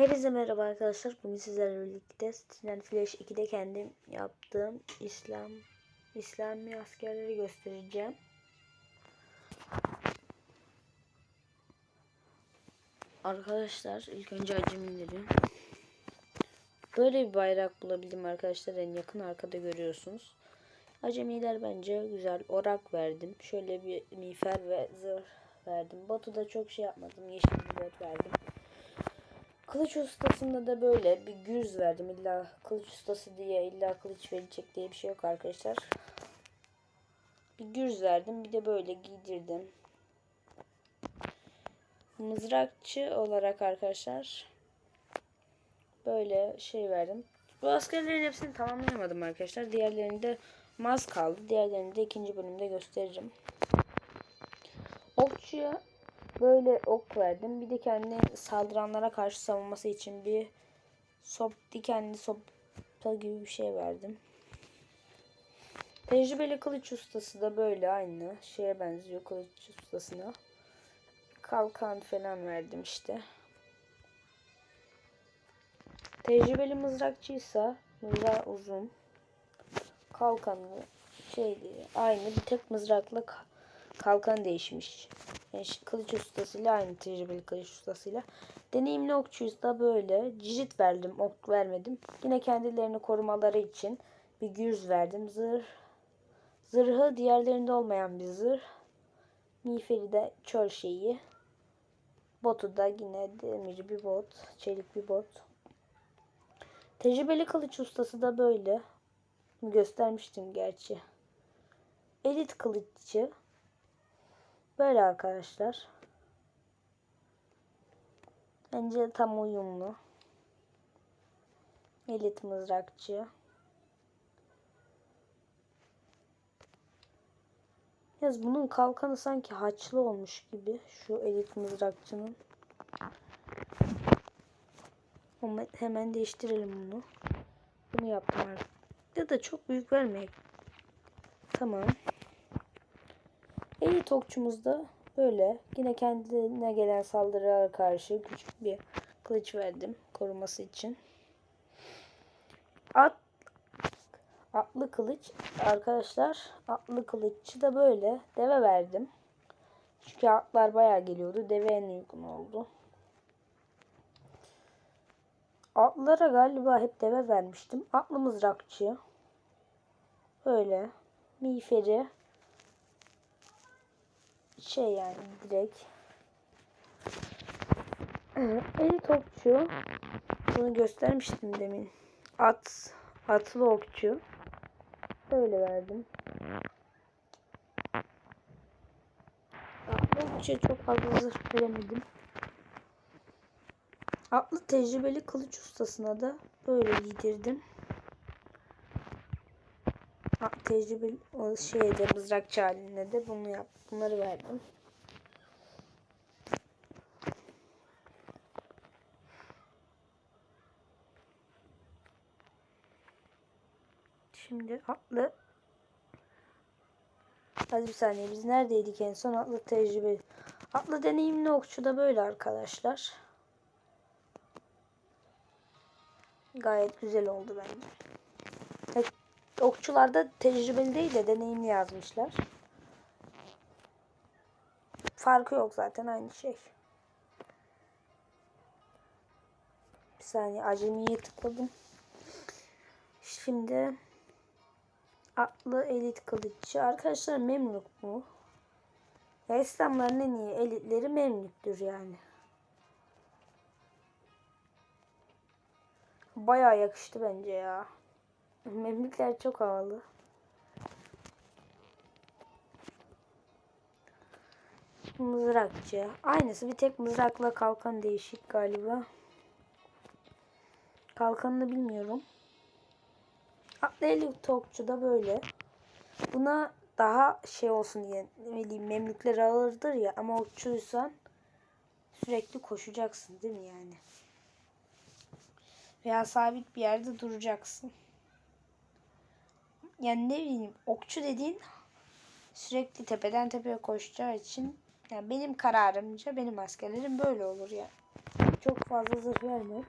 Hepinize merhaba arkadaşlar. Bugün sizlerle birlikte Sinan Flash 2'de kendim yaptığım İslam İslami askerleri göstereceğim. Arkadaşlar ilk önce acemileri. Böyle bir bayrak bulabildim arkadaşlar. En yakın arkada görüyorsunuz. Acemiler bence güzel. Orak verdim. Şöyle bir miğfer ve zırh verdim. Batu'da çok şey yapmadım. Yeşil bir bot verdim. Kılıç ustasında da böyle bir güz verdim. İlla kılıç ustası diye illa kılıç verecek diye bir şey yok arkadaşlar. Bir güz verdim. Bir de böyle giydirdim. Mızrakçı olarak arkadaşlar böyle şey verdim. Bu askerlerin hepsini tamamlayamadım arkadaşlar. Diğerlerini de maz kaldı. Diğerlerini de ikinci bölümde gösteririm. Okçuya böyle ok verdim. Bir de kendi saldıranlara karşı savunması için bir sop dikenli sopa gibi bir şey verdim. Tecrübeli kılıç ustası da böyle aynı şeye benziyor kılıç ustasına. Kalkan falan verdim işte. Tecrübeli mızrakçıysa mızrağı uzun. Kalkanı şeydi aynı bir tek mızrakla kalkan değişmiş. Yani kılıç ustasıyla aynı tecrübeli kılıç ustasıyla. Deneyimli okçuyuz da böyle. Cirit verdim, ok vermedim. Yine kendilerini korumaları için bir gürz verdim. Zırh zırhı diğerlerinde olmayan bir zırh. Miğferi de çöl şeyi. Botu da yine demir bir bot, çelik bir bot. Tecrübeli kılıç ustası da böyle. Göstermiştim gerçi. Elit kılıççı. Böyle arkadaşlar. Bence tam uyumlu. Elit mızrakçı. Yaz bunun kalkanı sanki haçlı olmuş gibi. Şu elit mızrakçının. Hemen değiştirelim bunu. Bunu yaptım artık. Ya da çok büyük vermeyek. Tamam. Elit okçumuz da böyle. Yine kendine gelen saldırılara karşı küçük bir kılıç verdim. Koruması için. At Atlı kılıç arkadaşlar atlı kılıççı da böyle deve verdim. Çünkü atlar bayağı geliyordu. Deve en uygun oldu. Atlara galiba hep deve vermiştim. Atlı mızrakçı. Böyle. Miğferi. Şey yani direkt. Eli topçu. Bunu göstermiştim demin. At. Atlı okçu. Böyle verdim. Atlı okçuya çok fazla zırh veremedim. Atlı tecrübeli kılıç ustasına da böyle giydirdim. Tecrübeli şeyde mızrakçı haline de bunu yap. Bunları verdim. Şimdi atlı Hadi bir saniye biz neredeydik en son atlı tecrübe Atlı deneyimli okçu da böyle arkadaşlar. Gayet güzel oldu bence. Okçularda tecrübeli değil de deneyimli yazmışlar. Farkı yok zaten aynı şey. Bir saniye acemiye tıkladım. Şimdi atlı elit kılıççı. Arkadaşlar Memluk bu. Ya İslamların en iyi elitleri Memlük'tür yani. Bayağı yakıştı bence ya. Memlükler çok havalı. Mızrakçı. Aynısı bir tek mızrakla kalkan değişik galiba. Kalkanını bilmiyorum. Atlı tokçu da böyle. Buna daha şey olsun diye ne bileyim memlükler ağırdır ya ama okçuysan sürekli koşacaksın değil mi yani? Veya sabit bir yerde duracaksın. Yani ne bileyim okçu dediğin sürekli tepeden tepeye koşacağı için yani benim kararımca benim askerlerim böyle olur ya. Yani. çok fazla zırh vermiyor.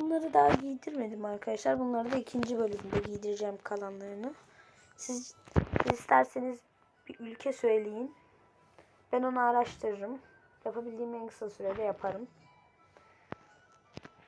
Bunları daha giydirmedim arkadaşlar. Bunları da ikinci bölümde giydireceğim kalanlarını. Siz isterseniz bir ülke söyleyin. Ben onu araştırırım. Yapabildiğim en kısa sürede yaparım.